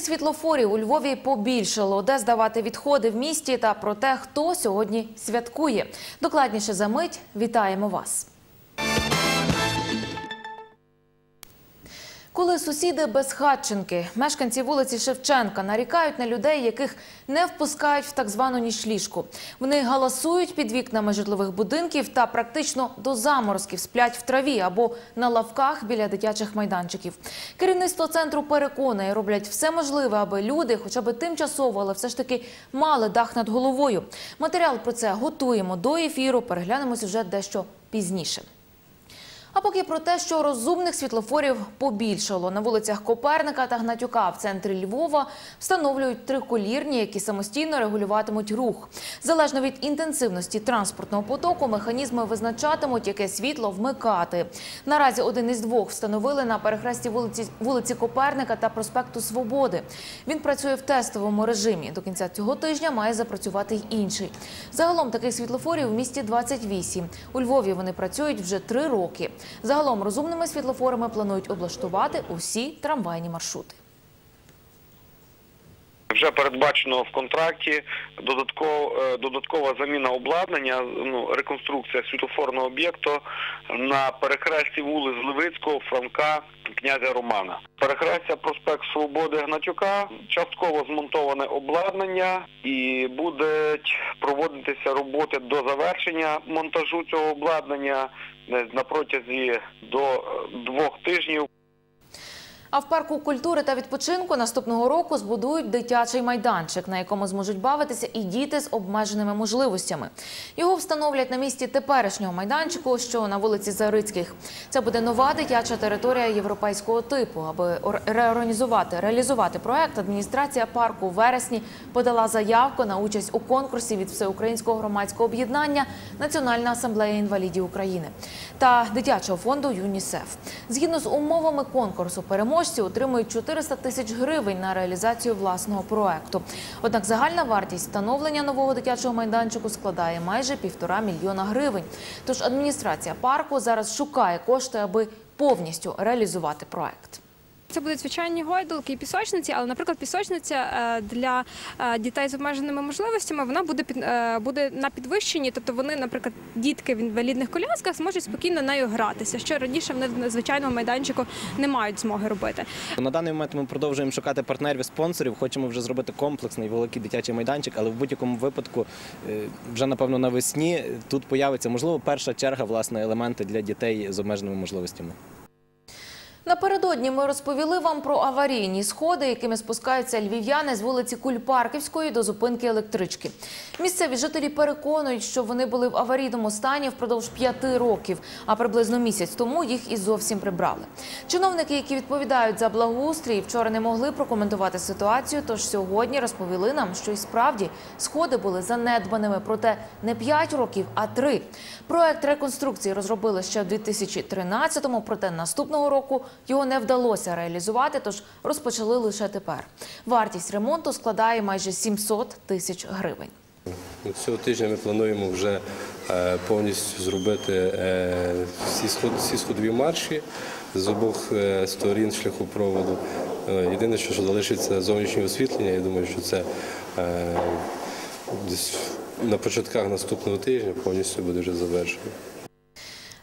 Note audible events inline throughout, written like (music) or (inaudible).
Розумних світлофорів у Львові побільшало, де здавати відходи в місті та про те, хто сьогодні святкує. Докладніше за мить вітаємо вас. Коли сусіди безхатченки, мешканці вулиці Шевченка нарікають на людей, яких не впускають в так звану нічліжку. Вони галасують під вікнами житлових будинків та практично до заморозків сплять в траві або на лавках біля дитячих майданчиків. Керівництво центру переконує, роблять все можливе, аби люди, хоча б тимчасово, але все ж таки мали дах над головою. Матеріал про це готуємо до ефіру. Переглянемо сюжет дещо пізніше. А поки про те, що розумних світлофорів побільшало на вулицях Коперника та Гнатюка в центрі Львова встановлюють триколірні, які самостійно регулюватимуть рух. Залежно від інтенсивності транспортного потоку, механізми визначатимуть, яке світло вмикати. Наразі один із двох встановили на перехресті вулиці, вулиці Коперника та проспекту Свободи. Він працює в тестовому режимі. До кінця цього тижня має запрацювати й інший. Загалом таких світлофорів в місті 28. У Львові вони працюють вже три роки. Загалом розумними світлофорами планують облаштувати усі трамвайні маршрути. Вже передбачено в контракті додатков, е, додаткова заміна обладнання, ну, реконструкція світлофорного об'єкту на перехресті вулиць Левицького, Франка, князя Романа. Перехрестя проспект Свободи Гнатюка, частково змонтоване обладнання і будуть проводитися роботи до завершення монтажу цього обладнання на протязі до двох тижнів. А в парку культури та відпочинку наступного року збудують дитячий майданчик, на якому зможуть бавитися і діти з обмеженими можливостями. Його встановлять на місці теперішнього майданчику, що на вулиці Зарицьких. Це буде нова дитяча територія європейського типу. Аби реорганізувати, реалізувати проект, адміністрація парку у вересні подала заявку на участь у конкурсі від Всеукраїнського громадського об'єднання Національна асамблея інвалідів України та дитячого фонду ЮНІСЕФ. Згідно з умовами конкурсу, переможці отримують 400 тисяч гривень на реалізацію власного проекту. Однак загальна вартість встановлення нового дитячого майданчику складає майже півтора мільйона гривень. Тож адміністрація парку зараз шукає кошти, аби повністю реалізувати проект. Це будуть звичайні гойдалки і пісочниці, але, наприклад, пісочниця е, для е, дітей з обмеженими можливостями вона буде е, буде на підвищенні. Тобто вони, наприклад, дітки в інвалідних колясках зможуть спокійно нею гратися, що раніше вони на звичайному майданчику не мають змоги робити. На даний момент ми продовжуємо шукати партнерів, спонсорів. Хочемо вже зробити комплексний великий дитячий майданчик, але в будь-якому випадку, вже напевно навесні тут появиться можливо перша черга власне елементи для дітей з обмеженими можливостями. Напередодні ми розповіли вам про аварійні сходи, якими спускаються львів'яни з вулиці Кульпарківської до зупинки електрички. Місцеві жителі переконують, що вони були в аварійному стані впродовж п'яти років, а приблизно місяць тому їх і зовсім прибрали. Чиновники, які відповідають за благоустрій, вчора не могли прокоментувати ситуацію. Тож сьогодні розповіли нам, що і справді сходи були занедбаними, проте не п'ять років, а три. Проект реконструкції розробили ще в 2013-му, проте наступного року його не вдалося реалізувати, тож розпочали лише тепер. Вартість ремонту складає майже 700 тисяч гривень. Цього тижня ми плануємо вже е, повністю зробити е, всі, сход, всі сходові марші з обох е, сторін шляхопроводу. Єдине, що, залишиться зовнішнє освітлення, я думаю, що це десь на початках наступного тижня повністю буде вже завершено.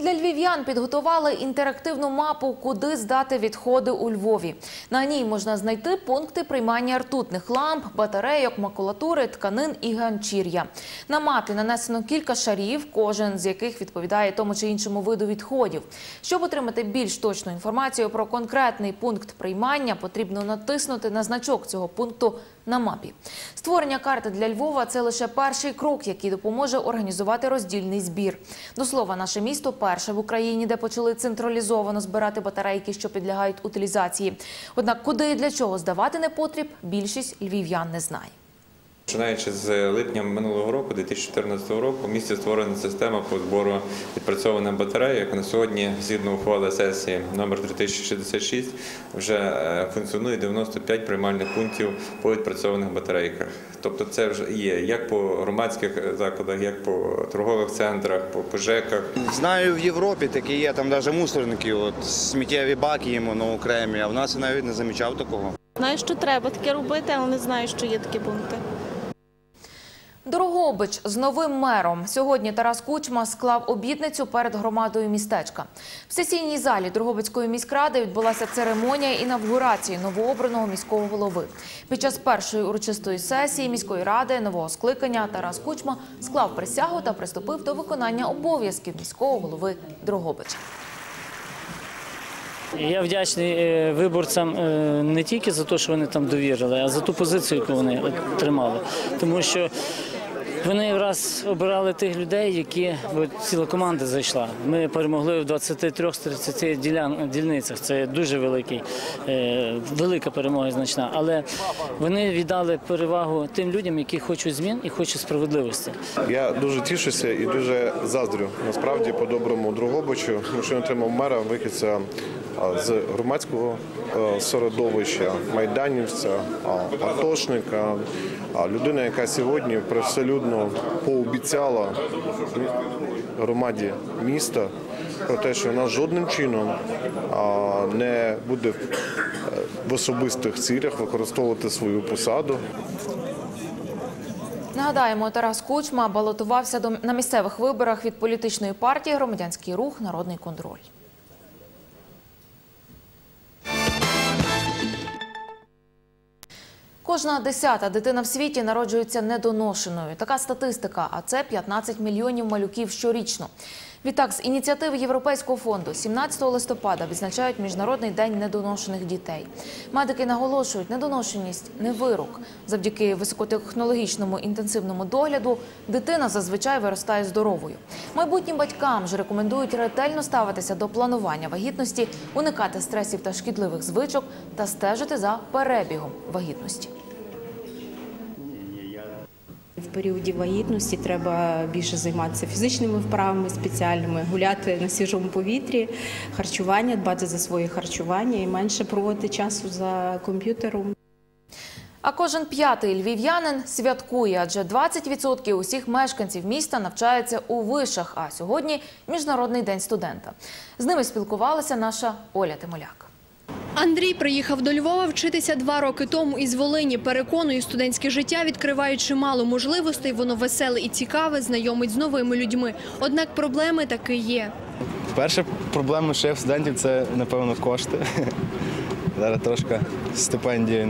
Для львів'ян підготували інтерактивну мапу, куди здати відходи у Львові. На ній можна знайти пункти приймання ртутних ламп, батарейок, макулатури, тканин і ганчір'я. На мапі нанесено кілька шарів, кожен з яких відповідає тому чи іншому виду відходів. Щоб отримати більш точну інформацію про конкретний пункт приймання, потрібно натиснути на значок цього пункту на мапі. Створення карти для Львова це лише перший крок, який допоможе організувати роздільний збір. До слова, наше місто перше в Україні, де почали централізовано збирати батарейки, що підлягають утилізації. Однак, куди і для чого здавати непотріб, більшість львів'ян не знає. Починаючи з липня минулого року, 2014 року, в місті створена система по збору відпрацьованих батарейок. На сьогодні, згідно ухвали сесії номер 3066, вже е, функціонує 95 приймальних пунктів по відпрацьованих батарейках. Тобто це вже є як по громадських закладах, як по торгових центрах, по, по ЖЕКах. Знаю, в Європі такі є, там навіть мусорники, от сміттєві баки йому на окремі, а в нас я навіть не замічав такого. Знаю, що треба таке робити, але не знаю, що є такі пункти. Дорогобич з новим мером. Сьогодні Тарас Кучма склав обітницю перед громадою містечка. В сесійній залі Дрогобицької міськради відбулася церемонія інавгурації новообраного міського голови. Під час першої урочистої сесії міської ради нового скликання Тарас Кучма склав присягу та приступив до виконання обов'язків міського голови Дрогобича. Я вдячний е, виборцям е, не тільки за те, що вони там довірили, а за ту позицію, яку вони тримали. Тому що вони раз обирали тих людей, які бо ціла команда зайшла. Ми перемогли в 23 з 30 ділян, дільницях. Це дуже великий, е, велика перемога значна. Але вони віддали перевагу тим людям, які хочуть змін і хочуть справедливості. Я дуже тішуся і дуже заздрю насправді по-доброму Дрогобичу, тому що він отримав мера вихідця з громадського е, середовища, майданівця, атошника, людина, яка сьогодні привселюдно пообіцяла громаді міста про те, що вона жодним чином не буде е, в особистих цілях використовувати свою посаду. Нагадаємо, Тарас Кучма балотувався на місцевих виборах від політичної партії Громадянський рух Народний контроль. Кожна десята дитина в світі народжується недоношеною. Така статистика, а це 15 мільйонів малюків щорічно. Відтак, з ініціативи Європейського фонду 17 листопада відзначають Міжнародний день недоношених дітей. Медики наголошують, недоношеність не вирок. Завдяки високотехнологічному інтенсивному догляду дитина зазвичай виростає здоровою. Майбутнім батькам ж рекомендують ретельно ставитися до планування вагітності, уникати стресів та шкідливих звичок та стежити за перебігом вагітності. Періоді вагітності треба більше займатися фізичними вправами спеціальними, гуляти на свіжому повітрі, харчування, дбати за своє харчування і менше проводити часу за комп'ютером. А кожен п'ятий львів'янин святкує, адже 20% усіх мешканців міста навчаються у вишах. А сьогодні міжнародний день студента. З ними спілкувалася наша Оля Тимоляк. Андрій приїхав до Львова вчитися два роки тому із Волині. Переконує, студентське життя відкриває чимало можливостей. Воно веселе і цікаве, знайомить з новими людьми. Однак проблеми таки є. Перша проблема ще в студентів це, напевно, кошти. (laughs) Зараз трошки стипендія,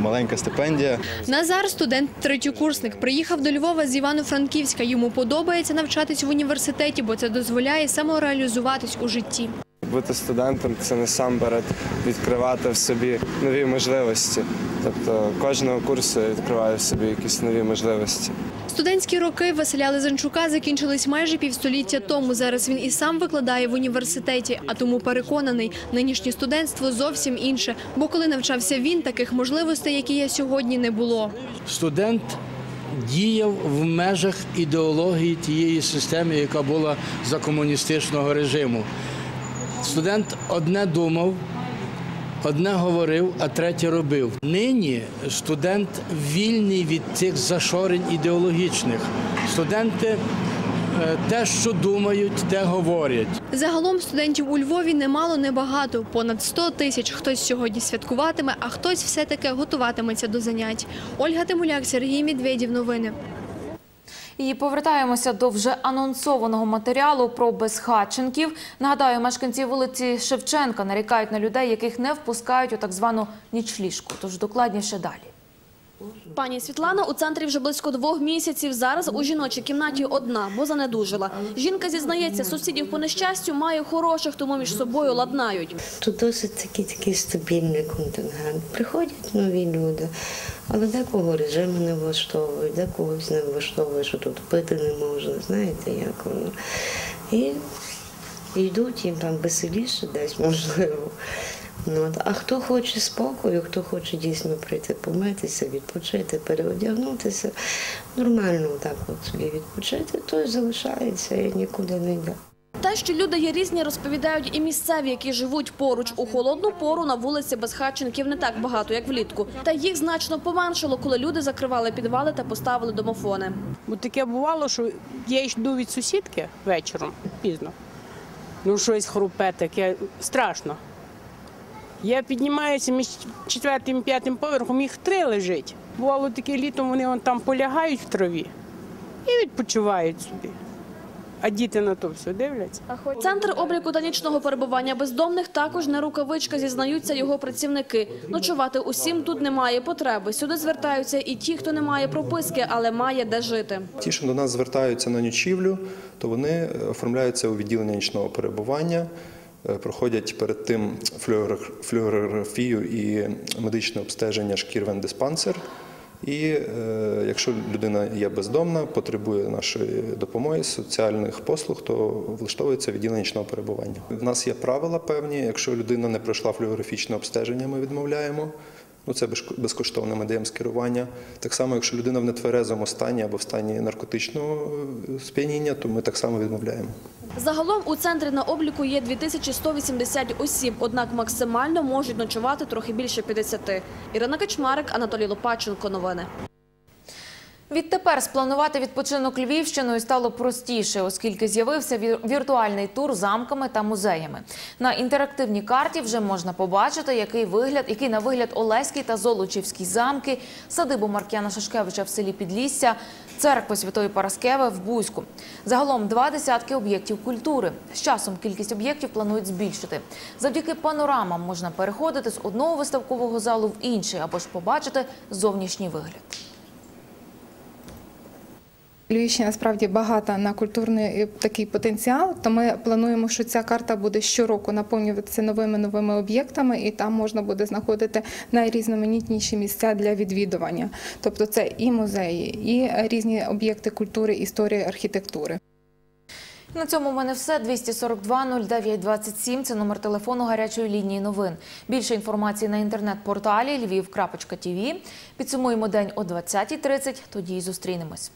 маленька стипендія. Назар, студент третьокурсник, приїхав до Львова з Івано-Франківська. Йому подобається навчатись в університеті, бо це дозволяє самореалізуватись у житті. Бути студентом це насамперед відкривати в собі нові можливості. Тобто кожного курсу відкриває в собі якісь нові можливості. Студентські роки Василя Лизанчука закінчились майже півстоліття тому. Зараз він і сам викладає в університеті, а тому переконаний, нинішнє студентство зовсім інше. Бо коли навчався він, таких можливостей, які є сьогодні, не було. Студент діяв в межах ідеології тієї системи, яка була за комуністичного режиму. Студент одне думав, одне говорив, а третє робив. Нині студент вільний від цих зашорень ідеологічних. Студенти е, те, що думають, те говорять. Загалом студентів у Львові немало, небагато. Понад 100 тисяч. Хтось сьогодні святкуватиме, а хтось все-таки готуватиметься до занять. Ольга Тимуляк, Сергій Медведєв. Новини. І повертаємося до вже анонсованого матеріалу про безхатченків. Нагадаю, мешканці вулиці Шевченка нарікають на людей, яких не впускають у так звану нічліжку. Тож докладніше далі. Пані Світлана у центрі вже близько двох місяців. Зараз у жіночій кімнаті одна, бо занедужила. Жінка зізнається, сусідів по нещастю має хороших, тому між собою ладнають. Тут досить такий такий стабільний контингент. Приходять нові люди, але декого режими не влаштовують, декогось не влаштовує, що тут пити не можна. Знаєте, як воно. І йдуть їм там веселіше десь, можливо. Ну, от. А хто хоче спокою, хто хоче дійсно прийти помитися, відпочити, переодягнутися, нормально так от собі відпочити, той залишається і нікуди не йде. Те, що люди є різні, розповідають і місцеві, які живуть поруч. У холодну пору на вулиці безхатченків не так багато, як влітку. Та їх значно поменшало, коли люди закривали підвали та поставили домофони. Бо таке бувало, що я йду від сусідки вечором пізно. Ну, щось хрупе таке страшно. Я піднімаюся між четвертим і п'ятим поверхом, їх три лежить. Бувало таке літом, вони вон там полягають в траві і відпочивають собі. А діти на то все дивляться. Центр обліку та нічного перебування бездомних також не рукавичка, зізнаються його працівники. Ночувати усім тут немає потреби. Сюди звертаються і ті, хто не має прописки, але має де жити. Ті, що до нас звертаються на ночівлю, то вони е, оформляються у відділення нічного перебування, проходять перед тим флюорографію і медичне обстеження шкір-вен-диспансер. І е, якщо людина є бездомна, потребує нашої допомоги, соціальних послуг, то влаштовується відділення нічного перебування. У нас є правила певні. Якщо людина не пройшла флюорографічне обстеження, ми відмовляємо. Ну, це безко- безкоштовне ми даємо скерування. Так само, якщо людина в нетверезому стані або в стані наркотичного е, сп'яніння, то ми так само відмовляємо. Загалом у центрі на обліку є 2180 осіб, однак максимально можуть ночувати трохи більше 50. Ірина Качмарик, Анатолій Лопаченко. Новини. Відтепер спланувати відпочинок Львівщиною стало простіше, оскільки з'явився вір- віртуальний тур замками та музеями. На інтерактивній карті вже можна побачити, який вигляд, який на вигляд Олеський та Золочівський замки, садибу Маркіяна Шашкевича в селі Підлісся, церкви Святої Параскеви в Бузьку. Загалом два десятки об'єктів культури. З часом кількість об'єктів планують збільшити. Завдяки панорамам можна переходити з одного виставкового залу в інший або ж побачити зовнішній вигляд. Львівщина справді багата на культурний е, такий потенціал. То ми плануємо, що ця карта буде щороку наповнюватися новими новими об'єктами, і там можна буде знаходити найрізноманітніші місця для відвідування. Тобто, це і музеї, і різні об'єкти культури, історії, архітектури. На цьому в мене все. 242 09 27 – це номер телефону гарячої лінії новин. Більше інформації на інтернет-порталі lviv.tv. Підсумуємо день о 20.30, тоді й зустрінемось.